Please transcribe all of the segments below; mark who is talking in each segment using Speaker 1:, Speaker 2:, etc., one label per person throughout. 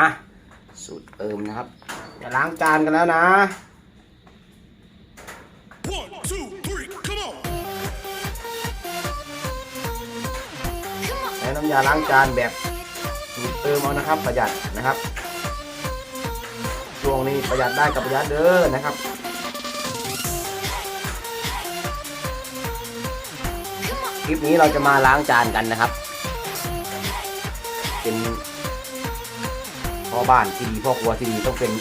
Speaker 1: อะสูตรเติมนะครับจะล้างจานกันแล้วนะ
Speaker 2: One, two, three, come on!
Speaker 1: ใช้น้ำยาล้างจานแบบสูตรเติมเอานะครับ ประหยัดนะครับ ช่วงนี้ประหยัดได้กับประหยัดเด้อนะครับ คลิปนี้เราจะมาล้างจานกันนะครับ เป็น พ่อบ้านที่ดีพ่อครัวที่ดีต้องเป็น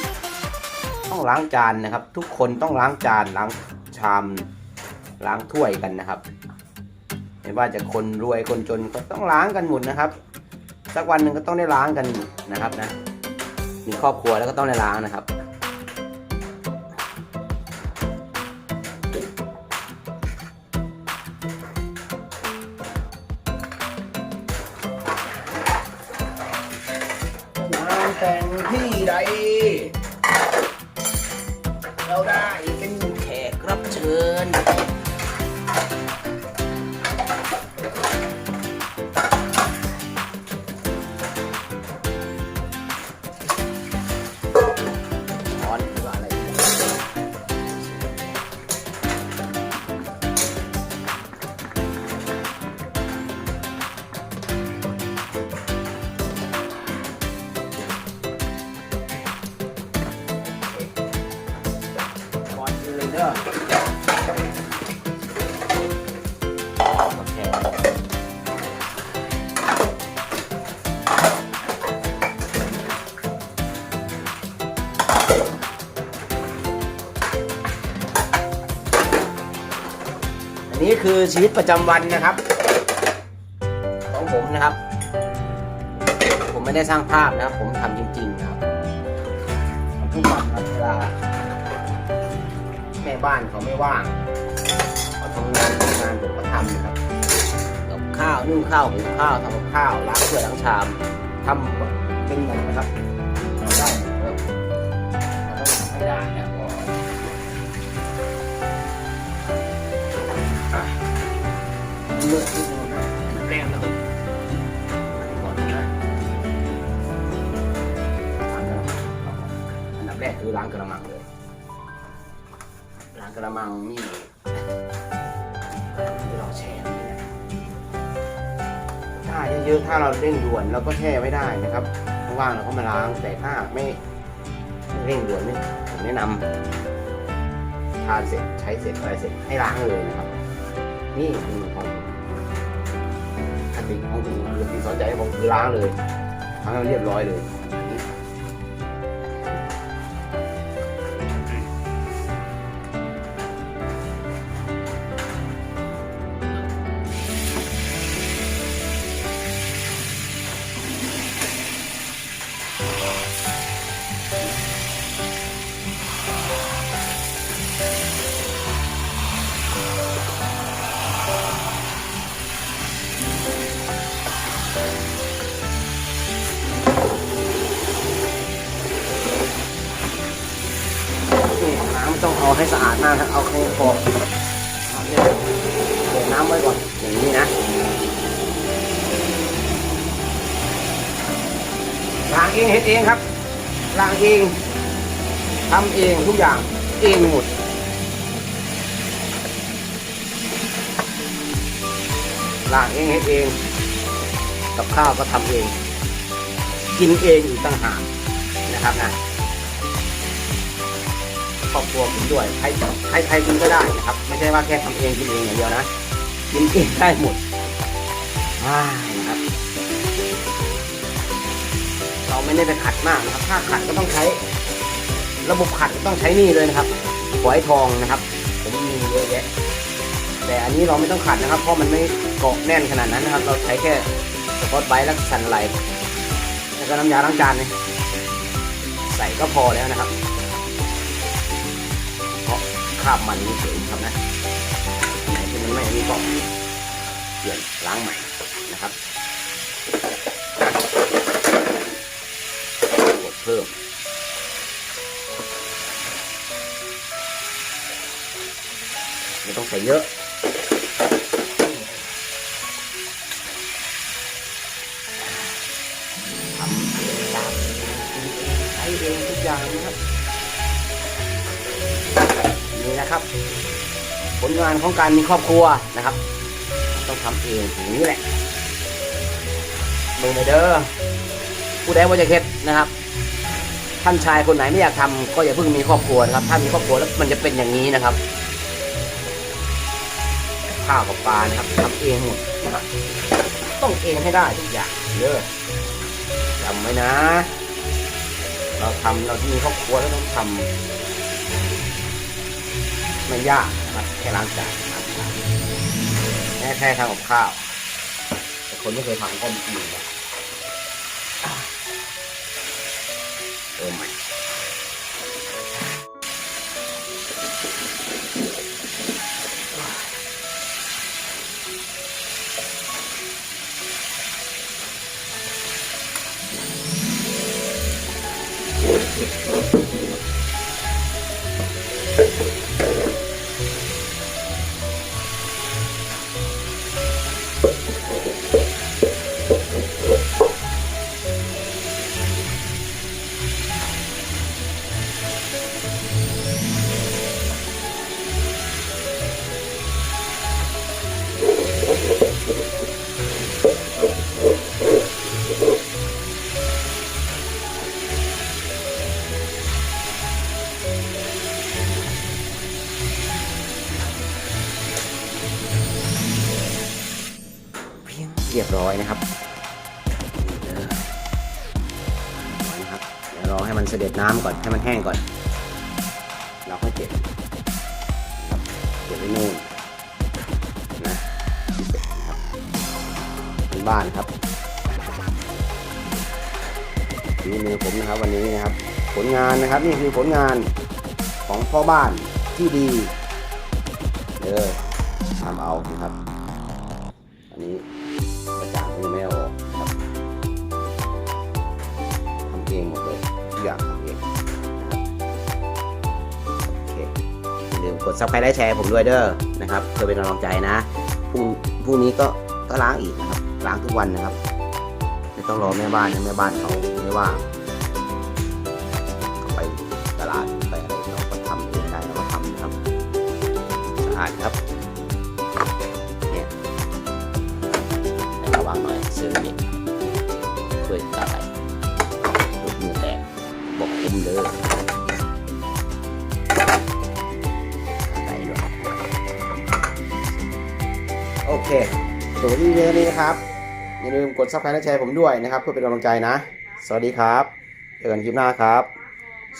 Speaker 1: ต้องล้างจานนะครับ ทุกคนต้องล้างจานล้างชามล้างถ้วยกันนะครับ ไม่ว่าจะคนรวยคนจนก็ต้องล้างกันหมดนะครับ สักวันหนึ่งก็ต้องได้ล้างกันนะครับนะมีครอบครัวแล้วก็ต้องได้ล้างนะครับ แข่งที่ใด เราได้เป็นแขกรับเชิญ นี้คือชีวิตประจำวันนะครับ ของผมนะครับ ผมไม่ได้สร้างภาพนะครับ ผมทำจริงๆนะครับทุกวันครับเวลาแม่บ้านเขาไม่ว่างเขาทำงานทำงานผมก็ทำนะครับกับข้าวนึ่งข้าวหุงข้าวทำกับข้าวล้างถ้วยล้างชามทำเป็นหมดนะครับเราได้ครับเราต้องทำให้ได้นะ เลือกที่ดูนะมันแรงแล้วก็ก่อนนะอันดับแรกคือล้างกระมังเลยล้างกระมังนี่ที่เราแช่ไว้เนี่ยถ้าเยอะๆถ้าเราเร่งด่วนเราก็แช่ไว้ได้นะครับว่างเราก็มาล้างแต่ถ้าไม่ไม่เร่งด่วนนี่ผมแนะนำทานเสร็จใช้เสร็จอะไรเสร็จให้ล้างเลยนะครับ นี่คือของ ติของผมคือที่สนใจผมคือล้างเลยทำให้งเรียบร้อยเลย เอาให้สะอาดมากครับเอาแค่พอเอาเนี่ยโขกน้ำไว้ก่อนอย่างนี้นะล้างเองเฮ็ดเองครับล้างเองทำเองทุกอย่างเองหมดล้างเองเฮ็ดเอง กับข้าวก็ทำเอง กินเองอีกต่างหากนะครับนะ ครอบครัวกินด้วยใครใครใครกินก็ได้นะครับ ไม่ใช่ว่าแค่ทำเองกินเองอย่างเดียวนะกินเองได้หมดอ่านะครับ เราไม่ได้ไปขัดมากนะครับ ถ้าขัดก็ต้องใช้ ระบบขัดก็ต้องใช้นี่เลยนะครับฝอยทองนะครับ ผมมีเยอะแยะแต่อันนี้เราไม่ต้องขัดนะครับ เพราะมันไม่เกาะแน่นขนาดนั้นนะครับ เราใช้แค่สปอตไบต์และสันไหลแล้วก็น้ำยาล้างจานนี่ใส่ก็พอแล้วนะครับ คราบมันนี่เฉยครับนะไหนที่มันไม่อันนี้ก็เปลี่ยนล้างใหม่นะครับกดเพิ่มไม่ต้องใส่เยอะ นะครับ ผลงานของการมีครอบครัวนะครับ ต้องทำเองอย่างนี้แหละเบิ่งเด้อผู้ใดว่าจะเฮ็ดนะครับ ท่านชายคนไหนไม่อยากทำก็อย่าเพิ่งมีครอบครัวนะครับ ถ้ามีครอบครัวแล้วมันจะเป็นอย่างนี้นะครับข้าวกับปลานะครับทำเองหมดนะครับต้องเองให้ได้ทุกอย่างเด้อจำไว้นะ เราทำเราที่มีครอบครัวแล้วต้องทำ ไม่ยากนะครับแค่ล้างจานล้างจานแค่แค่ทำกับข้าว แต่คนไม่เคยทำก็มีนะเออใหม่ เพียงเรียบร้อยนะครับเออนะครับเดี๋ยวรอให้มันเสด็จน้ำก่อนให้มันแห้งก่อน เราค่อยเก็บเก็บไว้นู่นนะเสร็จนะครับเป็นบ้านครับฝีมือผมนะครับวันนี้นะครับ ผลงานนะครับนี่คือผลงานของพ่อบ้านที่ดีเด้อทำเอานะครับ อันนี้ ยังไม่เอาออกครับทำเองหมดเลยทุกอย่างทำเองนะครับโอเคอย่าลืมกดซับสไครต์และแชร์ผมด้วยเด้อนะครับเพื่อเป็นกำลังใจนะพรุ่งพรุ่งนี้ก็ก็ล้างอีกนะครับล้างทุกวันนะครับไม่ต้องรอแม่บ้านนะแม่บ้านเขาไม่ว่างเขาไปตลาดไปอะไรเราก็ทำเองได้เราก็ทำนะครับสะอาดครับ ซื้อนี่ช่วยตาไหลลูกมือแตกบอกคุ้มเลยโอเคสวัสดีเวลนี้นะครับ อย่าลืมกดซับสไครต์และแชร์ผมด้วยนะครับ เพื่อเป็นกำลังใจนะ สวัสดีครับ เจอกันคลิปหน้าครับ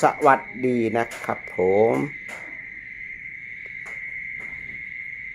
Speaker 1: สวัสดีนะครับผม